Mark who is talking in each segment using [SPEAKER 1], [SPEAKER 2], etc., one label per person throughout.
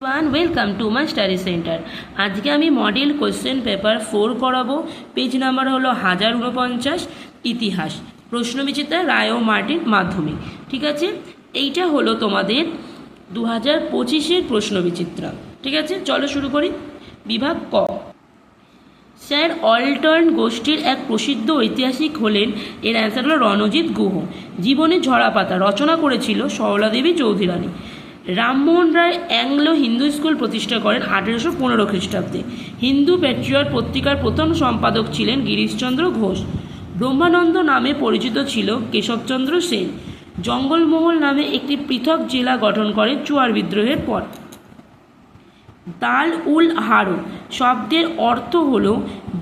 [SPEAKER 1] One welcome to my study centre আজকে আমি model question paper four করাবো page number হলো হাজার উনপঞ্চাশ, ইতিহাস। প্রশ্নবিচিত্রা রায় ও মার্টিন মাধ্যমিক। ঠিক আছে? এইটা হলো তোমাদের দু হাজার পঁচিশের প্রশ্নবিচিত্রা। ঠিক আছে? চলো শুরু করি। বিভাগ ক। স্যার অল্টন গোষ্ঠীর এক প্রসিদ্ধ ঐতিহাসিক হলেন, এর অ্যান্সার হলো রণজিৎ গুহ। জীবনে ঝরাপাতা রচনা করেছিল Saraladevi Chaudhurani Rammohan Roy Anglo Hindu school প্রতিষ্ঠা করেন আঠেরোশো পনেরো খ্রিস্টাব্দে। হিন্দু প্যাট্রিয়ট পত্রিকার প্রথম সম্পাদক ছিলেন গিরিশচন্দ্র ঘোষ। ব্রহ্মানন্দ নামে পরিচিত ছিল কেশবচন্দ্র সেন। জঙ্গলমহল নামে একটি পৃথক জেলা গঠন করে চুয়ার বিদ্রোহের পর। দাল উল হারো শব্দের অর্থ হল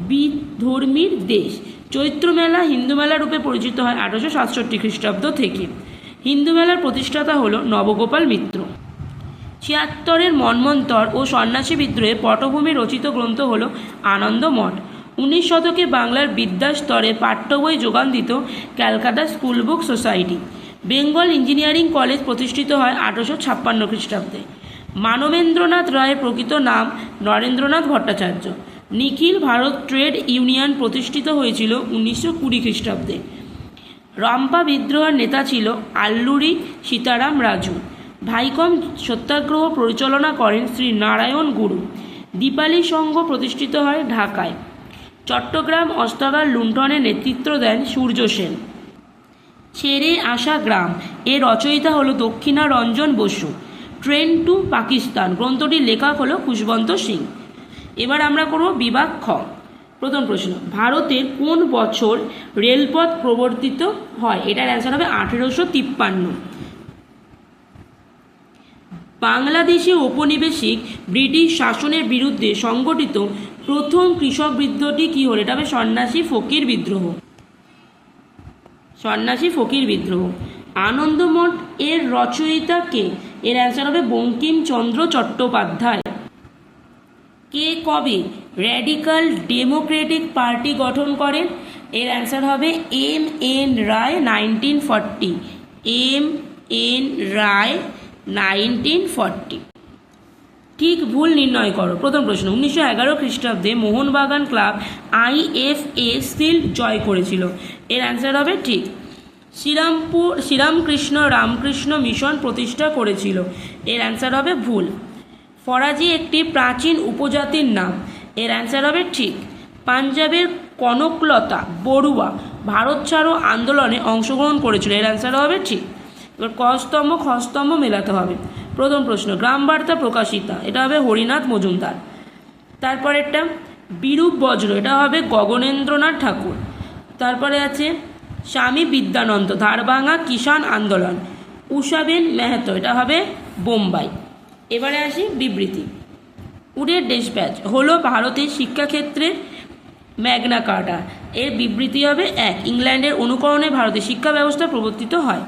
[SPEAKER 1] বিধর্মীর দেশ। চৈত্র মেলা হিন্দু মেলা রূপে পরিচিত হয় আঠারোশো সাতষট্টি খ্রিস্টাব্দ থেকে। হিন্দু মেলার প্রতিষ্ঠাতা হল নবগোপাল মিত্র। ছিয়াত্তরের মন্মন্তর ও সন্ন্যাসী বিদ্রোহে পটভূমি রচিত গ্রন্থ হল আনন্দমঠ উনিশ শতকে বাংলার বিদ্যাস্তরে পাঠ্য বই যোগান দিত Calcutta school book society. Bengal engineering college প্রতিষ্ঠিত হয় আঠারোশো ছাপ্পান্ন খ্রিস্টাব্দে। মানবেন্দ্রনাথ রায়ের প্রকৃত নাম নরেন্দ্রনাথ ভট্টাচার্য। নিখিল ভারত ট্রেড ইউনিয়ন প্রতিষ্ঠিত হয়েছিল উনিশশো কুড়ি খ্রিস্টাব্দে। রম্পা বিদ্রোহের নেতা ছিল আল্লুরি সীতারাম রাজু। ভাইকম সত্যাগ্রহ পরিচালনা করেন শ্রী নারায়ণ গুরু। দীপালি সংঘ প্রতিষ্ঠিত হয় ঢাকায়। চট্টগ্রাম অস্ত্রাগার লুণ্ঠনে নেতৃত্ব দেন সূর্য সেন। ছেড়ে আসা গ্রাম। এর রচয়িতা হলো Dakshina Ranjan Basu. Train to Pakistan. গ্রন্থটির লেখক হলো খুশবন্ত সিং। এবার আমরা করব বিভাগ খ। প্রথম প্রশ্ন, ভারতের কোন বছর রেলপথ প্রবর্তিত হয়? এটার অ্যান্সার হবে আঠেরোশো তিপ্পান্ন। বাংলাদেশে ঔপনিবেশিক ব্রিটিশ শাসনের বিরুদ্ধে সংগঠিত প্রথম কৃষক বিদ্রোহটি কী হল? এটা হবে সন্ন্যাসী ফকির বিদ্রোহ। সন্ন্যাসী ফকির বিদ্রোহ। আনন্দমঠ এর রচয়িতা কে? এর অ্যান্সার হবে বঙ্কিমচন্দ্র চট্টোপাধ্যায়। কে কবে র্যাডিক্যাল ডেমোক্রেটিক পার্টি গঠন করেন? এর অ্যান্সার হবে M N Roy nineteen forty. M N Roy nineteen forty. ঠিক ভুল নির্ণয় করো। প্রথম প্রশ্ন, উনিশশো এগারো খ্রিস্টাব্দে মোহনবাগান ক্লাব আইএফএ সিল্ড জয় করেছিল। এর অ্যান্সার হবে ঠিক। শ্রীরামপুর, শ্রীরামকৃষ্ণ রামকৃষ্ণ মিশন প্রতিষ্ঠা করেছিল। এর অ্যান্সার হবে ভুল। ফরাজি একটি প্রাচীন উপজাতির নাম। এর অ্যান্সার হবে ঠিক। পাঞ্জাবের কনকলতা, বড়ুয়া ভারত ছাড়ো আন্দোলনে অংশগ্রহণ করেছিল। এর অ্যান্সার হবে ঠিক। এবার কস্তম্ভ, খস্তম্ভ মেলাতে হবে। প্রথম প্রশ্ন গ্রাম বার্তা প্রকাশিতা, এটা হবে হরিনাথ মজুমদার। তারপরেরটা, বিরূপ বজ্র, এটা হবে গগনেন্দ্রনাথ ঠাকুর। তারপরে আছে, স্বামী বিদ্যানন্দ, ধারভাঙা কিষাণ আন্দোলন উষাবেন মেহতো, এটা হবে বোম্বাই। এবারে আসি বিবৃতি। উডের ডেসপ্যাচ হলো ভারতের শিক্ষাক্ষেত্রে ম্যাগনা কার্টা। এর বিবৃতি হবে এক, ইংল্যান্ডের অনুকরণে ভারতের শিক্ষা ব্যবস্থা প্রবর্তিত হয়।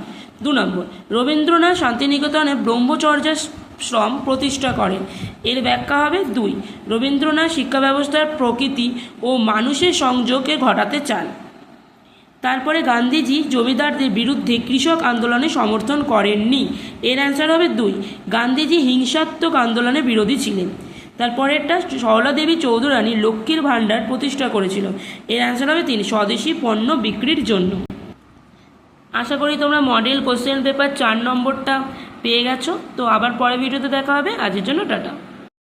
[SPEAKER 1] দু নম্বর, রবীন্দ্রনাথ শান্তিনিকেতনে ব্রহ্মচর্যা শ্রম প্রতিষ্ঠা করেন। এর ব্যাখ্যা হবে দুই, রবীন্দ্রনাথ শিক্ষা ব্যবস্থার প্রকৃতি ও মানুষের সংযোগকে ঘটাতে চান। তারপরে গান্ধীজি জমিদারদের বিরুদ্ধে কৃষক আন্দোলনে সমর্থন করেননি। এর অ্যান্সার হবে দুই। গান্ধীজি হিংসাত্মক আন্দোলনে বিরোধী ছিলেন। তারপরেরটা সরলা দেবী চৌধুরানী লক্ষ্মীর ভাণ্ডার প্রতিষ্ঠা করেছিল। এর অ্যান্সার হবে তিন, স্বদেশি পণ্য বিক্রির জন্য। আশা করি তোমরা মডেল কোশ্চেন পেপার চার নম্বরটা পেয়ে গেছো। তো আবার পরের ভিডিওতে দেখা হবে। আজের জন্য টাটা।